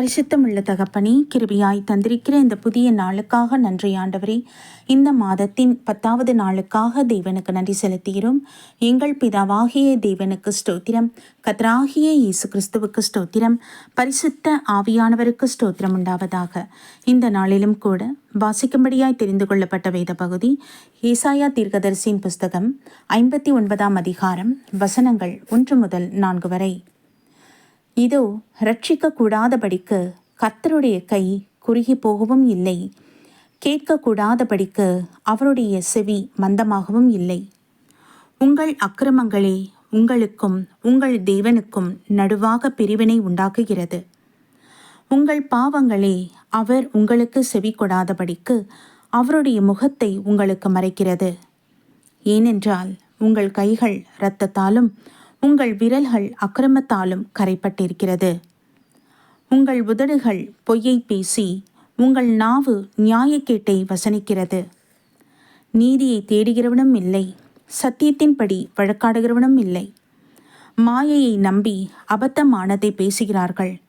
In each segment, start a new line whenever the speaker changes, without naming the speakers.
பரிசுத்தமுள்ள தகப்பனே கிருபியாய் தந்திருக்கிற இந்த புதிய நாளுக்காக நன்றி ஆண்டவரே. இந்த மாதத்தின் பத்தாவது நாளுக்காக தேவனுக்கு நன்றி செலுத்துகிறோம். எங்கள் பிதாவாகிய தேவனுக்கு ஸ்தோத்திரம். கத்ராகிய இயேசு கிறிஸ்துவுக்கு ஸ்தோத்திரம். பரிசுத்த ஆவியானவருக்கு ஸ்தோத்திரம் உண்டாவதாக. இந்த நாளிலும் கூட வாசிக்கும்படியாய் தெரிந்து கொள்ளப்பட்ட வேத பகுதி ஏசாயா தீர்க்கதரிசியின் புஸ்தகம் ஐம்பத்தி ஒன்பதாம் அதிகாரம் வசனங்கள் ஒன்று முதல் நான்கு வரை. இதோ ரட்சிக்கக்கூடாதபடிக்கு கத்தருடைய கை குறுகி போகவும் இல்லை. கேட்கக்கூடாதபடிக்கு அவருடைய செவி மந்தமாகவும் இல்லை. உங்கள் அக்கிரமங்களே உங்களுக்கும் உங்கள் தேவனுக்கும் நடுவாக பிரிவினை உண்டாக்குகிறது. உங்கள் பாவங்களே அவர் உங்களுக்கு செவி கொடாதபடிக்கு அவருடைய முகத்தை உங்களுக்கு மறைக்கிறது. ஏனென்றால் உங்கள் கைகள் இரத்தத்தாலும் உங்கள் விரல்கள் அக்கிரமத்தாலும் கரைப்பட்டிருக்கிறது. உங்கள் உதடுகள் பொய்யை பேசி உங்கள் நாவு நியாயக்கேட்டை வசனிக்கிறது. நீதியை தேடுகிறவனும் இல்லை சத்தியத்தின்படி வழக்காடுகிறவனும் இல்லை. மாயையை நம்பி அபத்தமானதை பேசுகிறார்கள்.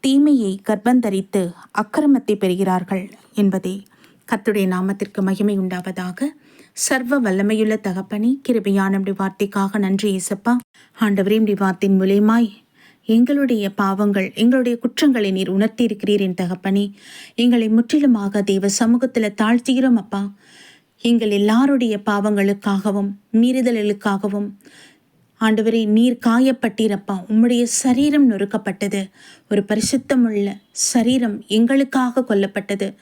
தீமையை கர்ப்பந்தரித்து அக்கிரமத்தை பெறுகிறார்கள் என்பதே கத்துடைய நாமத்திற்கு மகிமை உண்டாவதாக சர்வ வல்லமையுள்ள தகப்பனே கிருபையான வார்த்தைக்காக நன்றி இசப்பா ஆண்டவரே வார்த்தையின் மூலியமாய் எங்களுடைய பாவங்கள் எங்களுடைய குற்றங்களை நீர் உணர்த்தி இருக்கிறீர் என் தகப்பனே. எங்களை முற்றிலுமாக தெய்வ சமூகத்தில் தாழ்த்துகிறோம் அப்பா. எங்கள் எல்லாருடைய பாவங்களுக்காகவும் மீறுதல்களுக்காகவும் ஆண்டவரே நீர் காயப்பட்டீரப்பா உம்முடைய சரீரம் நொறுக்கப்பட்டது. ஒரு பரிசுத்தமுள்ள சரீரம் எங்களுக்காக கொல்லப்பட்டது.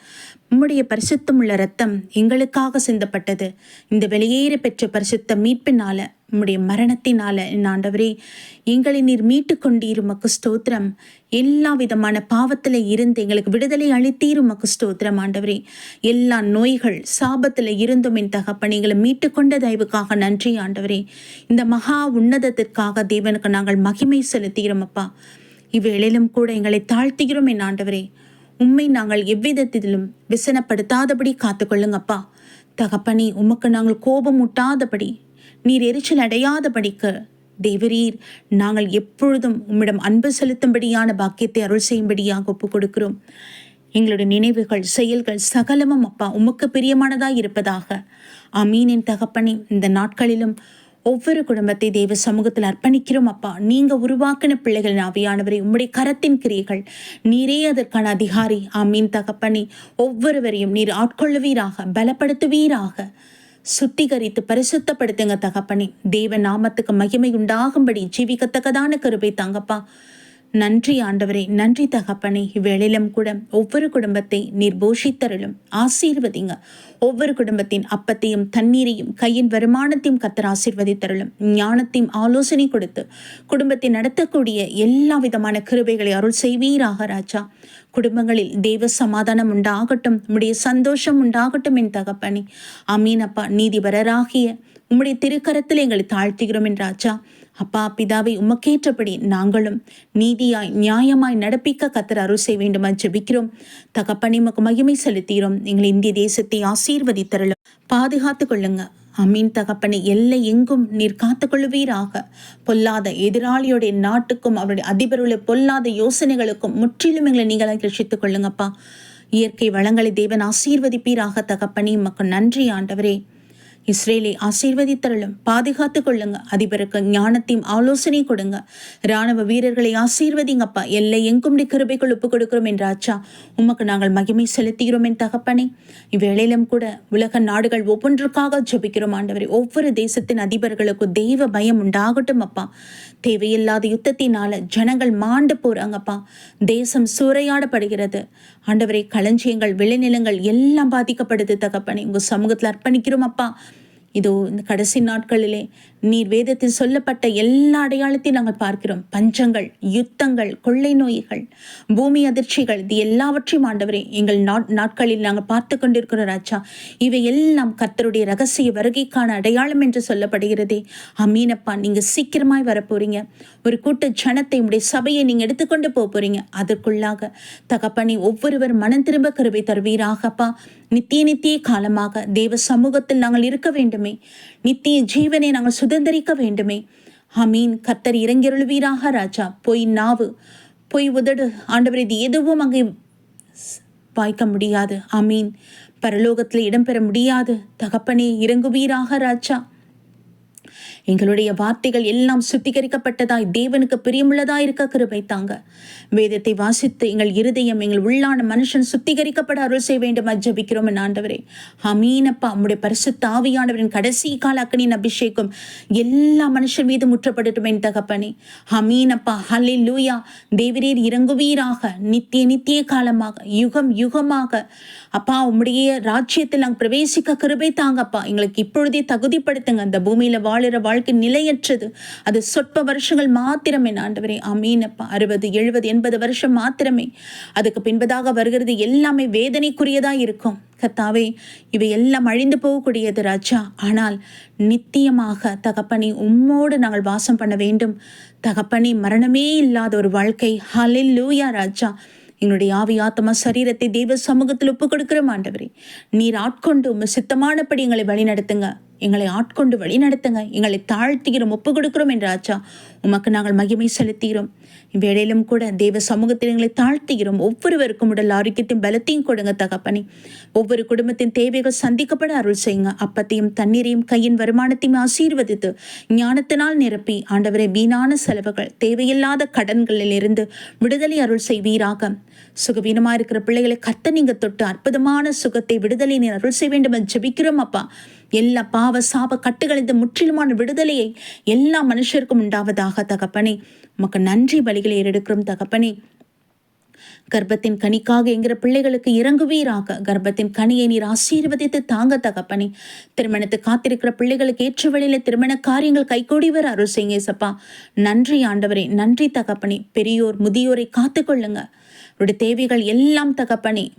உம்முடைய பரிசுத்தமுள்ள ரத்தம் எங்களுக்காக சிந்தப்பட்டது. இந்த வெளியேற பெற்ற பரிசுத்த மீட்பினால உம்முடைய மரணத்தினால என் ஆண்டவரே எங்களை நீர் மீட்டு கொண்டீர் உமக்கு ஸ்தோத்திரம். எல்லா விதமான பாவத்தில் இருந்து எங்களுக்கு விடுதலை அளித்தீர் உமக்கு ஸ்தோத்திரம் ஆண்டவரே. எல்லா நோய்கள் சாபத்தில் இருந்தும் என் தகப்பன் எங்களை மீட்டு கொண்ட தயவுக்காக நன்றி ஆண்டவரே. இந்த மகா உன்னதத்திற்காக தேவனுக்கு நாங்கள் மகிமை செலுத்துகிறோம் அப்பா. இவ்வேளையிலும் கூட எங்களை தாழ்த்துகிறோம் என் ஆண்டவரே. உண்மை நாங்கள் எவ்விதத்திலும் விசனப்படுத்தாதபடி காத்துக்கொள்ளுங்கப்பா. தகப்பனி உமக்கு நாங்கள் கோபம் முட்டாதபடி நீர் எரிச்சல் அடையாதபடிக்கு தேவரீர் நாங்கள் எப்பொழுதும் உம்மிடம் அன்பு செலுத்தும்படியான பாக்கியத்தை அருள் செய்யும்படியாக ஒப்புக் கொடுக்கிறோம் எங்களுடைய நினைவுகள் செயல்கள் சகலமும் அப்பா உமக்கு பிரியமானதாக இருப்பதாக அமீனின் தகப்பனி இந்த நாட்களிலும் ஒவ்வொரு குடும்பத்தை தெய்வ சமூகத்தில் அர்ப்பணிக்கிறோம் அப்பா. நீங்க உருவாக்கின பிள்ளைகள் ஆவியானவரை உம்முடைய கரத்தின் கிரியைகள். நீரே அதற்கான அதிகாரி. ஆமீன் தகப்பனி. ஒவ்வொருவரையும் நீர் ஆட்கொள்ளுவீராக பலப்படுத்துவீராக. சுத்திகரித்து பரிசுத்தப்படுத்துங்க தகப்பனே. தேவ நாமத்துக்கு மகிமை உண்டாகும்படி ஜீவிக்கத்தக்கதான கருவை தங்கப்பா. நன்றி ஆண்டவரே நன்றி தகப்பனே இவ்வேளிலும் கூட ஒவ்வொரு குடும்பத்தை நீர் போஷித்தருளும் ஆசீர்வதிங்க. ஒவ்வொரு குடும்பத்தின் அப்பத்தையும் தண்ணீரையும் கையின் வருமானத்தையும் கத்தர் ஆசீர்வதித்தருளும். ஞானத்தையும் ஆலோசனை கொடுத்து குடும்பத்தை நடத்தக்கூடிய எல்லா விதமான கிருபைகளை அருள் செய்வீராக ராஜா. குடும்பங்களில் தெய்வ சமாதானம் உண்டாகட்டும் உடைய சந்தோஷம் உண்டாகட்டும் என் தகப்பனே. அமீனப்பா நீதிபரராகிய உம்முடைய திருக்கரத்தில் எங்களை தாழ்த்துகிறோம் என் ராஜா. அப்பா பிதாவை உமக்கேற்றபடி நாங்களும் நீதியாய் நியாயமாய் நடப்பிக்க கத்தர் அருள் செய்ய வேண்டுமா ஜெபிக்கிறோம். தகப்பனி உமக்கு மகிமை செலுத்துகிறோம். எங்கள் இந்திய தேசத்தை ஆசீர்வதித்தரலும் பாதுகாத்து கொள்ளுங்க. அமீன் தகப்பனை எல்லை எங்கும் நீர் கொள்வீராக பொல்லாத எதிராளியுடைய நாட்டுக்கும் அவருடைய அதிபருடைய பொல்லாத யோசனைகளுக்கும் முற்றிலும் எங்களை நீங்களாக ரட்சித்துக் கொள்ளுங்கப்பா. இயற்கை வளங்களை தேவன் ஆசீர்வதிப்பீராக. தகப்பனி மக்கள் நன்றி ஆண்டவரே. இஸ்ரேலை ஆசீர்வதித்தருளும். பாதுகாத்து கொள்ளுங்க. அதிபருக்கு ஞானத்தையும் ஆலோசனை கொடுங்க. ராணுவ வீரர்களை ஆசீர்வதிங்கப்பா. எல்லை எங்கும் கிருபைக்குள் ஒப்புக் கொடுக்கிறோம் என்றாச்சா உமக்கு நாங்கள் மகிமை செலுத்துகிறோம் என் தகப்பனே. இவ்வேளையிலும் கூட உலக நாடுகள் ஒவ்வொன்றுக்காக ஜபிக்கிறோம் ஆண்டவரை. ஒவ்வொரு தேசத்தின் அதிபர்களுக்கும் தெய்வ பயம் உண்டாகட்டும் அப்பா. தேவையில்லாத யுத்தத்தினால ஜனங்கள் மாண்டு போறாங்கப்பா. தேசம் சூறையாடப்படுகிறது. ஆண்டவரை களஞ்சியங்கள் விளைநிலங்கள் எல்லாம் பாதிக்கப்படுது தகப்பனே. உங்க சமூகத்தில் அர்ப்பணிக்கிறோம் அப்பா. இதோ இந்த கடைசி நாட்களிலே நீர் வேதத்தில் சொல்லப்பட்ட எல்லா அடையாளத்தையும் நாங்கள் பார்க்கிறோம். பஞ்சங்கள் யுத்தங்கள் கொள்ளை நோய்கள் பூமி அதிர்ச்சிகள் இது எல்லாவற்றையும் ஆண்டவரே எங்கள் நாட்களில் நாங்கள் பார்த்து கொண்டிருக்கிறோம் ராஜா. இவை எல்லாம் கர்த்தருடைய ரகசிய வருகைக்கான அடையாளம் என்று சொல்லப்படுகிறதே. அமீனப்பா நீங்க சீக்கிரமாய் வரப்போறீங்க. ஒரு கூட்ட ஜனத்தை உடைய சபையை நீங்க எடுத்துக்கொண்டு போக போறீங்க அதற்குள்ளாக தகப்பனை ஒவ்வொருவர் மனம் திரும்ப கருவை தருவீராகப்பா நித்திய நித்திய காலமாக தேவ சமூகத்தில் நாங்கள் இருக்க வேண்டுமே. நித்திய ஜீவனை நாங்கள் சுதந்திரிக்க வேண்டுமே. அமீன் கத்தர் இறங்கிருள்வீராக ராஜா. பொய் நாவு. பொய் உதடு. ஆண்டவரே இது எதுவும் அங்கே வாய்க்க முடியாது. அமீன் பரலோகத்தில் இடம்பெற முடியாது. தகப்பனே இறங்குவீராக ராஜா. எங்களுடைய வார்த்தைகள் எல்லாம் சுத்திகரிக்கப்பட்டதாய் தேவனுக்கு பிரியமுள்ளதாய் இருக்க கிருபை தாங்க வேதத்தை வாசித்து எங்கள் இருதயம் எங்கள் உள்ளான மனுஷன் சுத்திகரிக்கப்பட அருள் செய்ய வேண்டும் ஜபிக்கிறோம் ஆண்டவரே. அமீனப்பா உம்முடைய பரிசுத்த ஆவியானவரின் கடைசி கால அக்கனின் அபிஷேகம் எல்லா மனுஷன் மீது முற்றப்படட்டும் என் தகப்பனே. அமீனப்பா ஹலே லூயா தேவரீர் இறங்குவீராக. நித்திய நித்திய காலமாக யுகம் யுகமாக. அப்பா உம்முடைய ராஜ்யத்தில் நாங்கள் பிரவேசிக்க கிருபை தாங்கப்பா எங்களுக்கு இப்பொழுதே தகுதிப்படுத்துங்க. அந்த பூமியில வாழுற வாழ்க்கை நிலையற்றது. அது சொற்ப வருஷங்கள் மாத்திரமே ஆண்டவரே. அமீனப்பா அறுபது எழுபது எண்பது வருஷம் மாத்திரமே. அதுக்கு பின்பதாக வருகிறது எல்லாமே வேதனைக்குரியதா இருக்கும். கத்தாவே இவை எல்லாம் அழிந்து போகக்கூடியது ராஜா. ஆனால் நித்தியமாக தகப்பனி உம்மோடு நாங்கள் வாசம் பண்ண வேண்டும். தகப்பனி மரணமே இல்லாத ஒரு வாழ்க்கை. ஹலில் லூயா ராஜா. எங்களுடைய ஆவி ஆத்மா சரீரத்தை தெய்வ சமூகத்தில் ஒப்புக் கொடுக்கிற மாண்டவரே நீர் ஆட்கொண்டு உங்க சித்தமானபடி எங்களை வழி நடத்துங்க எங்களை ஆட்கொண்டு வழி நடத்துங்க. எங்களை தாழ்த்துகிறோம் ஒப்பு கொடுக்கிறோம் என்று ஆச்சா. உமக்கு நாங்கள் மகிமை செலுத்துகிறோம். இவ்வேளையிலும் கூட தேவ சமூகத்தில் எங்களை தாழ்த்துகிறோம். ஒவ்வொருவருக்கும் உடல் ஆரோக்கியத்தையும் பலத்தையும் கொடுங்க தகப்பனி. ஒவ்வொரு குடும்பத்தின் தேவைகள் சந்திக்கப்பட அருள் செய்யுங்க. அப்பத்தையும் தண்ணீரையும் கையின் வருமானத்தையும் ஆசீர்வதித்து ஞானத்தினால் நிரப்பி ஆண்டவரை வீணான செலவுகள் தேவையில்லாத கடன்களில் இருந்து விடுதலை அருள் செய்வீராக. சுகவீனமாக இருக்கிற பிள்ளைகளை கத்த நீங்க தொட்டு அற்புதமான சுகத்தை விடுதலை நீர் அருள் செய்ய வேண்டும் ஜபிக்கிறோம் அப்பா. எல்லா பாவ சாப கட்டுகளின் முற்றிலுமான விடுதலையை எல்லா மனுஷருக்கும் உண்டாவதாக தகப்பனே. உமக்கு நன்றி பலிகளை ஏறெடுக்கிறோம் தகப்பனே. கர்ப்பத்தின் கனிக்காக என்கிற பிள்ளைகளுக்கு இறங்குவீராக. கர்ப்பத்தின் கனியை நீர் ஆசீர்வதித்து தாங்க தகப்பனே. திருமணத்தை காத்திருக்கிற பிள்ளைகளுக்கு ஏற்ற வழியில திருமண காரியங்கள் கைகூடி வர அருள் சப்பா நன்றி ஆண்டவரே. நன்றி தகப்பனே. பெரியோர் முதியோரை காத்துக்கொள்ளுங்க. அவருடைய தேவைகள் எல்லாம் தகப்பனே.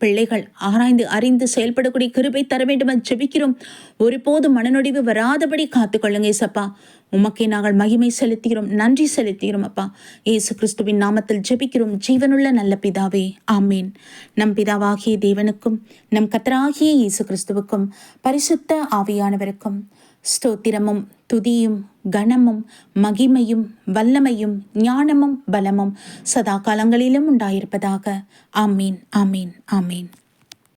பிள்ளைகள் ஆராய்ந்து அறிந்து செயல்படக்கூடிய கிருபை தர வேண்டும் என்று ஜெபிக்கிறோம். ஒருபோதும் மனநொடிவு வராதபடி காத்துக்கொள்ளுங்க ஏசப்பா. உமக்கே நாங்கள் மகிமை செலுத்துகிறோம் நன்றி செலுத்துகிறோம் அப்பா. ஏசு கிறிஸ்துவின் நாமத்தில் ஜெபிக்கிறோம். ஜீவனுள்ள நல்ல பிதாவே ஆமீன். நம் பிதாவாகிய தேவனுக்கும் நம் கத்தராகிய இயேசு கிறிஸ்துவுக்கும் பரிசுத்த ஆவியானவருக்கும் ஸ்தோத்திரமும் துதியும் கணமும் மகிமையும் வல்லமையும் ஞானமும் பலமும் சதா காலங்களிலும் உண்டாயிருப்பதாக. ஆமீன் ஆமீன் ஆமீன்.